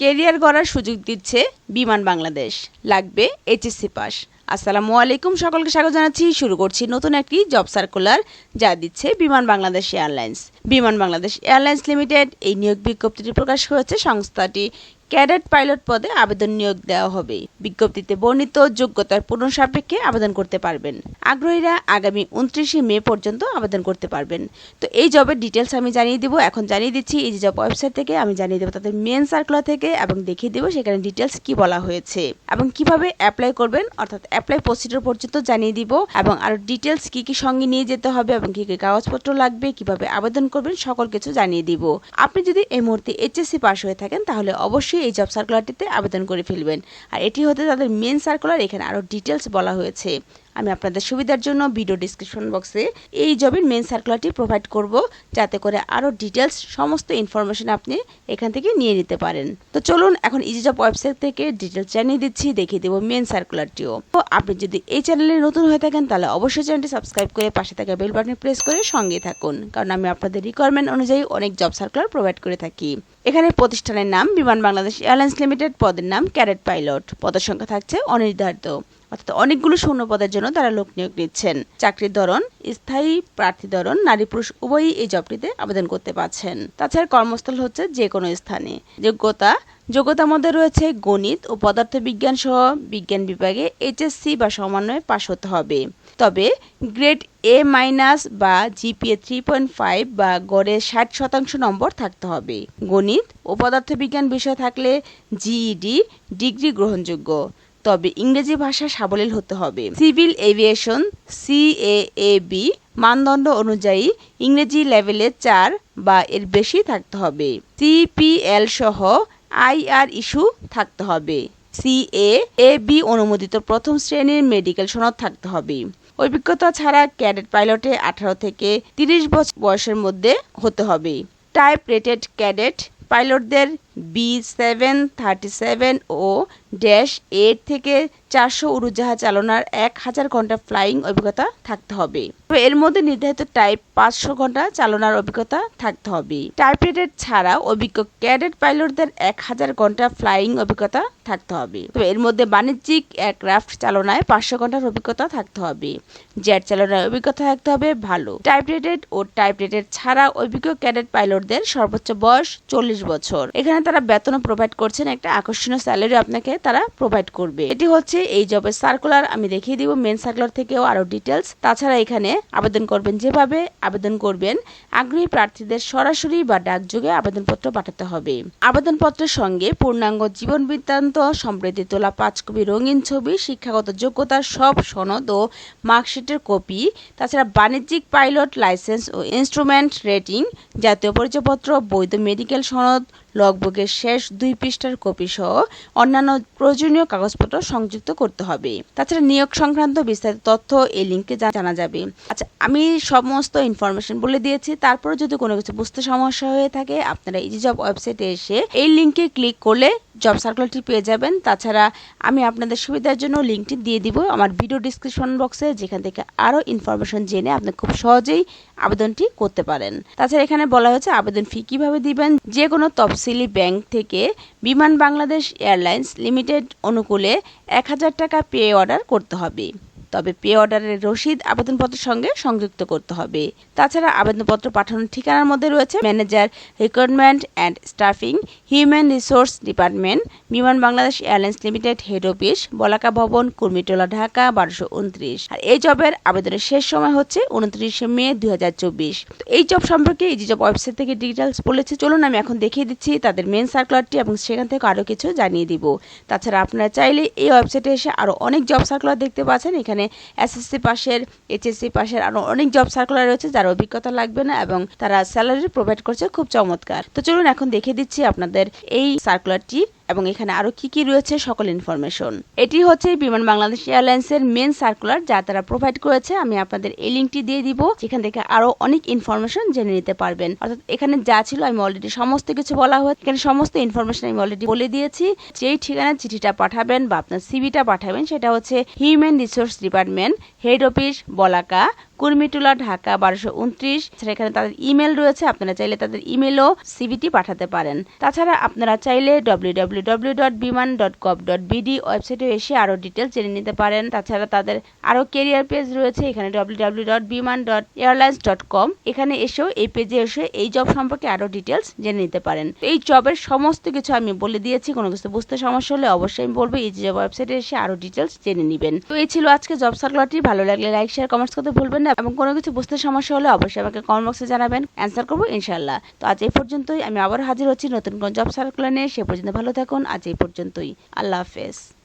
Career গড়ার সুযোগ দিচ্ছে বিমান বাংলাদেশ। লাগবে এইচএসসি পাস। আসসালামু আলাইকুম, সকলকে স্বাগত জানাচ্ছি। শুরু করছি নতুন একটি জব সার্কুলার যা দিচ্ছে বিমান বাংলাদেশ এয়ারলাইন্স। বিমান বাংলাদেশ এয়ারলাইন্স লিমিটেড এই নিয়োগ বিজ্ঞপ্তিটি প্রকাশ করেছে সংস্থাটি। ক্যাডেট পাইলট পদে আবেদন নিয়োগ দেওয়া হবে। বিজ্ঞপ্তিতে বর্ণিত যোগ্যতার পূর্ণ সাপেক্ষে আবেদন করতে পারবেন। আগ্রহীরা আগামী উনত্রিশে মে পর্যন্ত আবেদন করতে পারবেন। তো এই জবের ডিটেলস আমি জানিয়ে দিব। এখন জানিয়ে দিচ্ছি, এই জব ওয়েবসাইট থেকে আমি জানিয়ে দেবো তাদের মেন সার্কুলার থেকে এবং দেখিয়ে দেবো সেখানে ডিটেলস কি বলা হয়েছে এবং কীভাবে অ্যাপ্লাই করবেন, অর্থাৎ অ্যাপ্লাই প্রসিডিউর পর্যন্ত জানিয়ে দিব এবং আরও ডিটেলস কি কি সঙ্গে নিয়ে যেতে হবে এবং কি কি কাগজপত্র লাগবে, কীভাবে আবেদন করবেন, সকল কিছু জানিয়ে দিব। আপনি যদি এই মুহূর্তে এইচএসসি পাস হয়ে থাকেন তাহলে অবশ্যই এই জব সার্কুলারটিতে আবেদন করে ফেলবেন। আর এটি হতে তাদের মেন সার্কুলার এখানে আরও ডিটেলস বলা হয়েছে। আমি আপনাদের সুবিধার জন্য ভিডিও ডিসক্রিপশন বক্সে এই জবের মেন সার্কুলারটি প্রোভাইড করব, যাতে করে আরও ডিটেলস সমস্ত ইনফরমেশন আপনি এখান থেকে নিয়ে নিতে পারেন। তো চলুন এখন ইজি জব ওয়েবসাইট থেকে ডিটেলস জানিয়ে দিচ্ছি, দেখিয়ে দেবো মেন সার্কুলারটিও তো আপনি যদি এই চ্যানেলে নতুন হয়ে থাকেন, তাহলে অবশ্যই চ্যানেলটি সাবস্ক্রাইব করে পাশে থাকা বেল বাটনে প্রেস করে সঙ্গে থাকুন, কারণ আমি আপনাদের রিকোয়ারমেন্ট অনুযায়ী অনেক জব সার্কুলার প্রোভাইড করে থাকি। এখানে প্রতিষ্ঠানের নাম বিমান বাংলাদেশ এয়ারলাইন্স লিমিটেড, পদের নাম ক্যারেট পাইলট। পদের সংখ্যা থাকছে অনির্ধারিত। অর্থাৎ অনেকগুলো শূন্য পদের জন্য তারা লোক নিয়োগ নিচ্ছেন। চাকরির ধরন, স্থায়ী প্রার্থী ধরন, নারী পুরুষ, উভয়ই এই জবটিতে আবেদন করতে পারছেন। তাছাড়া কর্মস্থল হচ্ছে যে কোনো স্থানে। যোগ্যতা, যোগ্যতার মধ্যে রয়েছে গণিত ও পদার্থবিজ্ঞান সহ বিজ্ঞান বিভাগে এইচএসসি বা সমন্বয়ে পাশ হতে হবে। তবে গ্রেড এ মাইনাস বা জিপিএ থ্রি পয়েন্ট ফাইভ বা গড়ে ষাট শতাংশ নম্বর থাকতে হবে। গণিত ও পদার্থবিজ্ঞান বিষয় থাকলে জিইডি ডিগ্রি গ্রহণযোগ্য। তবে ইংরেজি ভাষা সাবলীল হতে হবে। সিভিল এভিয়েশন, সিএএবি, মানদণ্ড অনুযায়ী ইংরেজি লেভেলে চার বা এর বেশি থাকতে হবে। সিপিএল সহ আইআর ইস্যু থাকতে হবে। সিএ এ বি অনুমোদিত প্রথম শ্রেণির মেডিকেল সনদ থাকতে হবে। অভিজ্ঞতা ছাড়া ক্যাডেট পাইলটে আঠারো থেকে তিরিশ বছর বয়সের মধ্যে হতে হবে। টাইপ রেটেড ক্যাডেট পাইলটদের বি সেভেন থার্টি সেভেন ও ড্যাশ এইট থেকে চারশো উড়োজাহাজ চালনার এক হাজার ঘণ্টা ফ্লাইং অভিজ্ঞতা থাকতে হবে। এর মধ্যে নির্ধারিত টাইপ পাঁচশো ঘণ্টা চালনার অভিজ্ঞতা থাকতে হবে। টাইপ রেটেড ছাড়া অভিজ্ঞ ক্যাডেট পাইলটদের এক হাজার ঘণ্টা ফ্লাইং অভিজ্ঞতা থাকতে হবে। তবে এর মধ্যে বাণিজ্যিক এয়ারক্রাফট চালনায় পাঁচশো ঘণ্টার অভিজ্ঞতা থাকতে হবে। জেট চালনার অভিজ্ঞতা থাকতে হবে, ভালো। টাইপ রেটেড ও টাইপ রেটেড ছাড়া অভিজ্ঞ ক্যাডেট পাইলটদের সর্বোচ্চ বয়স চল্লিশ বছর। এখানে তারা বেতনও প্রোভাইড করছেন, একটা আকর্ষণীয় স্যালারি আপনাকে তারা প্রোভাইড করবে। এটি হচ্ছে এই জবের সার্কুলার আমি দেখিয়ে দিব মেন সার্কুলার থেকেও আরও ডিটেলস তাছাড়া এখানে আবেদন করবেন যেভাবে আবেদন করবেন, আগ্রহী প্রার্থীদের সরাসরি বা ডাকযোগে আবেদনপত্র পাঠাতে হবে। আবেদনপত্রের সঙ্গে পূর্ণাঙ্গ জীবন বৃত্তান্ত সম্প্রতি তোলা পাঁচ কপি রঙিন ছবি, শিক্ষাগত যোগ্যতার সব সনদ ও মার্কশিটের কপি, তাছাড়া বাণিজ্যিক পাইলট, লাইসেন্স ও ইনস্ট্রুমেন্ট রেটিং জাতীয় পরিচয়পত্র, বৈধ মেডিকেল সনদ লগবুকের শেষ দুই পৃষ্ঠার কপি সহ অন্যান্য প্রয়োজনীয় কাগজপত্র সংযুক্ত করতে হবে। তাছাড়া নিয়োগ সংক্রান্ত বিস্তারিত তথ্য এই লিঙ্কে জানা যাবে। আচ্ছা আমি সমস্ত ইনফরমেশন বলে দিয়েছি। তারপরে যদি কোনো কিছু বুঝতে সমস্যা হয়ে থাকে, আপনারা ইজি জব ওয়েবসাইটে এসে এই লিঙ্কে ক্লিক করলে জব সার্কুলারটি পেয়ে যাবেন। তাছাড়া আমি আপনাদের সুবিধার জন্য লিঙ্কটি দিয়ে দিব আমার ভিডিও ডিসক্রিপশন বক্সে যেখান থেকে আরও ইনফরমেশন জেনে আপনি খুব সহজেই আবেদনটি করতে পারেন। তাছাড়া এখানে বলা হয়েছে আবেদন ফি কীভাবে দিবেন? যে কোনো তফসিলি ব্যাংক থেকে বিমান বাংলাদেশ এয়ারলাইন্স লিমিটেড অনুকূলে এক হাজার টাকা পে অর্ডার করতে হবে। তবে পে অর্ডারের রসিদ আবেদনপত্রের সঙ্গে সংযুক্ত করতে হবে। তাছাড়া আবেদনপত্র পাঠানোর ঠিকানার মধ্যে রয়েছে manager, recruitment and staffing, human resource department Biman Bangladesh airlines limited head office, Balaka Bhaban, Kurmitola Dhaka, বারোশো উনত্রিশ। আর এই জবের আবেদনের শেষ সময় হচ্ছে উনত্রিশে মে দুই এই জব সম্পর্কে, এই জব ওয়েবসাইট থেকে ডিটেলস বলেছে, চলুন আমি এখন দেখিয়ে দিচ্ছি তাদের মেন সার্কুলারটি এবং সেখান থেকে আরও কিছু জানিয়ে দিব। তাছাড়া আপনারা চাইলে এই ওয়েবসাইটে এসে আরও অনেক জব সার্কুলার দেখতে পাচ্ছেন। এখানে এখানে এসএসসি পাশের এইচএসসি পাশের আরও অনেক জব সার্কুলার রয়েছে, যার অভিজ্ঞতা লাগবে না এবং তারা স্যালারি প্রোভাইড করছে, খুব চমৎকার। তো চলুন এখন দেখে দিচ্ছি আপনাদের এই সার্কুলারটি এবং এখানে আরও কি কি রয়েছে সকল ইনফরমেশন এটি হচ্ছে বিমান বাংলাদেশ এয়ারলাইন্সের মেন সার্কুলার যা তারা প্রোভাইড করেছে। আমি আপনাদের এই লিঙ্কটি দিয়ে দিব, যেখান থেকে আরও অনেক ইনফরমেশন জেনে নিতে পারবেন। অর্থাৎ এখানে যা ছিল আমি অলরেডি সমস্ত কিছু বলা হয়েছে। এখানে সমস্ত ইনফরমেশন আমি অলরেডি বলে দিয়েছি। যেই ঠিকানা চিঠিটা পাঠাবেন বা আপনার সিভিটা পাঠাবেন, সেটা হচ্ছে human resource department head office Balaka. Kurmitola, Dhaka বারোশো উনত্রিশ। এখানে তাদের ইমেল রয়েছে, আপনারা চাইলে তাদের ইমেলও সিভিটি পাঠাতে পারেন। তাছাড়া আপনারা চাইলে W dot Biman dot gov dot BD ওয়েবসাইটে এসে আরও ডিটেলস জেনে নিতে পারেন। তাছাড়া তাদের আরও কেরিয়ার পেজ রয়েছে, এখানে W dot Biman dot airlines dot com এখানে এসেও, এই পেজে এসে এই জব সম্পর্কে আরও ডিটেলস জেনে নিতে পারেন। এই জবের সমস্ত কিছু আমি বলে দিয়েছি, কোনো কিছু বুঝতে সমস্যা হলে অবশ্যই আমি বলব, এই জব ওয়েবসাইটে এসে আরও ডিটেলস জেনে নেবেন। তো এই ছিল আজকে জব সার্কুলারটি, ভালো লাগলে লাইক, শেয়ার, কমেন্টস করতে ভুলবেন না। এবং কোনো কিছু বুঝতে সমস্যা হলে অবশ্যই আমাকে কমেন্ট বক্সে জানাবেন অ্যান্সার করব ইনশাল্লাহ তো আজ এই পর্যন্তই, আমি আবার হাজির হচ্ছি নতুন কোনো জব সার্কুলার নিয়ে, সে পর্যন্ত ভালো থাকুন, আজ এই পর্যন্তই। আল্লাহ হাফেজ।